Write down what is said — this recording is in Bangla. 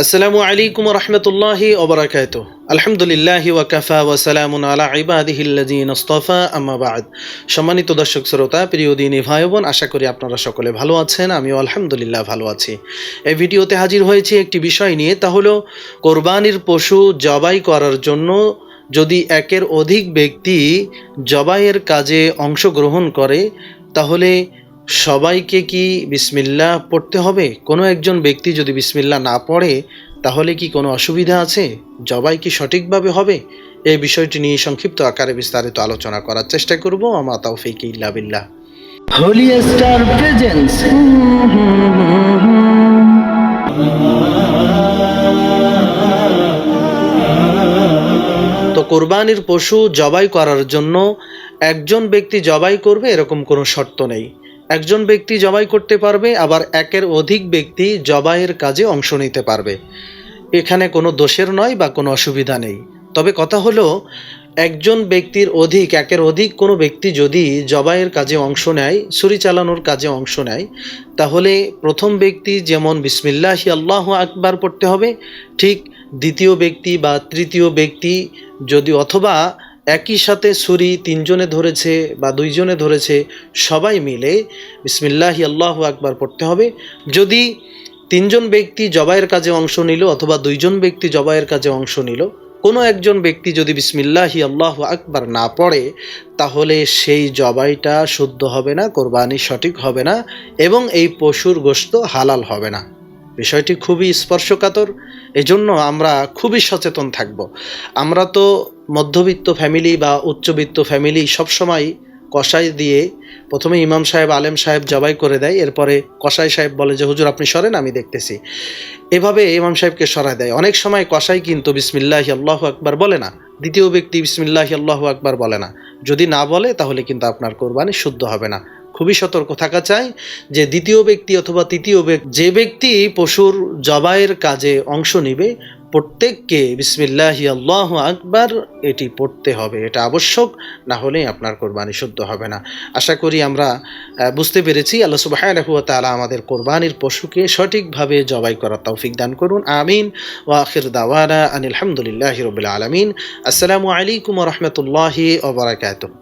আসসালামু আলাইকুম রহমতুল্লাহি ওবরাকাত আলহামদুলিল্লাহি ওয়াকাফা ওয়াসালামুন আলা ইবাদিহিল্লাযিন ইসতাফা আম্মা বাদ। সম্মানিত দর্শক শ্রোতা, প্রিয় দিনী ভাই বোন আশা করি আপনারা সকলে ভালো আছেন, আমিও আলহামদুলিল্লাহ ভালো আছি। এই ভিডিওতে হাজির হয়েছি একটি বিষয় নিয়ে, তা হলো কোরবানির পশু জবাই করার জন্য যদি একের অধিক ব্যক্তি জবাইয়ের কাজে অংশগ্রহণ করে, তাহলে সবাইকে কি বিসমিল্লা পড়তে হবে? কোনো একজন ব্যক্তি যদি বিসমিল্লা না পড়ে তাহলে কি কোনো অসুবিধা আছে? জবাই কি সঠিকভাবে হবে? এই বিষয়টি নিয়ে সংক্ষিপ্ত আকারে বিস্তারিত আলোচনা করার চেষ্টা করব। আমা তৌফিক ইল্লা বিল্লাহ। হোলি স্টার প্রেজেন্স তো কোরবানির পশু জবাই করার জন্য একজন ব্যক্তি জবাই করবে এরকম কোনো শর্ত নেই। একজন ব্যক্তি জবাই করতে পারবে, আবার একের অধিক ব্যক্তি জবাইয়ের কাজে অংশ নিতে পারবে। এখানে কোনো দোষের নয় বা কোনো অসুবিধা নেই। তবে কথা হলো, একজন ব্যক্তির অধিক, একের অধিক কোনো ব্যক্তি যদি জবাইয়ের কাজে অংশ নেয়, ছুরি চালানোর কাজে অংশ নেয়, তাহলে প্রথম ব্যক্তি যেমন বিসমিল্লাহি আল্লাহ আকবার পড়তে হবে, ঠিক দ্বিতীয় ব্যক্তি বা তৃতীয় ব্যক্তি যদি অথবা একই সাথে ছুরি তিনজনে ধরেছে বা দুইজনে ধরেছে, সবাই মিলে বিসমিল্লাহি আল্লাহ আকবার পড়তে হবে। যদি তিনজন ব্যক্তি জবাইয়ের কাজে অংশ নিল অথবা দুইজন ব্যক্তি জবাইয়ের কাজে অংশ নিল, কোনো একজন ব্যক্তি যদি বিসমিল্লাহি আল্লাহ আকবার না পড়ে, তাহলে সেই জবাইটা শুদ্ধ হবে না, কোরবানি সঠিক হবে না এবং এই পশুর গোশত হালাল হবে না। বিষয়টি খুবই স্পর্শকাতর। এজন্য আমরা খুবই সচেতন থাকব। আমরা তো মধ্যবিত্ত ফ্যামিলি বা উচ্চবিত্ত ফ্যামিলি সবসময় কষাই দিয়ে প্রথমে ইমাম সাহেব, আলেম সাহেব জবাই করে দেয়, এরপরে কসাই সাহেব বলে যে, হুজুর, আপনি সরেন, আমি দেখতেছি। এভাবে ইমাম সাহেবকে সরায় দেয়। অনেক সময় কসাই কিন্তু বিসমিল্লাহ আল্লাহ আকবার বলে না। দ্বিতীয় ব্যক্তি বিসমিল্লাহ আল্লাহ আকবার বলে না। যদি না বলে, তাহলে কিন্তু আপনার কোরবানি শুদ্ধ হবে না। খুবই সতর্ক থাকা চাই যে দ্বিতীয় ব্যক্তি অথবা তৃতীয় ব্যক্তি, যে ব্যক্তি পশুর জবাইয়ের কাজে অংশ নিবে, প্রত্যেককে বিসমিল্লাহি আল্লাহ আকবার এটি পড়তে হবে, এটা আবশ্যক, না হলে আপনার কোরবানি শুদ্ধ হবে না। আশা করি আমরা বুঝতে পেরেছি। আল্লাহ সুবাহ তাআলা আমাদের কোরবানির পশুকে সঠিকভাবে জবাই করার তৌফিক দান করুন। আমিন। ওয়া আখির দাওয়ানা আনিল হামদুলিল্লাহি রাব্বিল আলামিন। আসসালামু আলাইকুম রাহমাতুল্লাহি ওয়া বারাকাতুহু।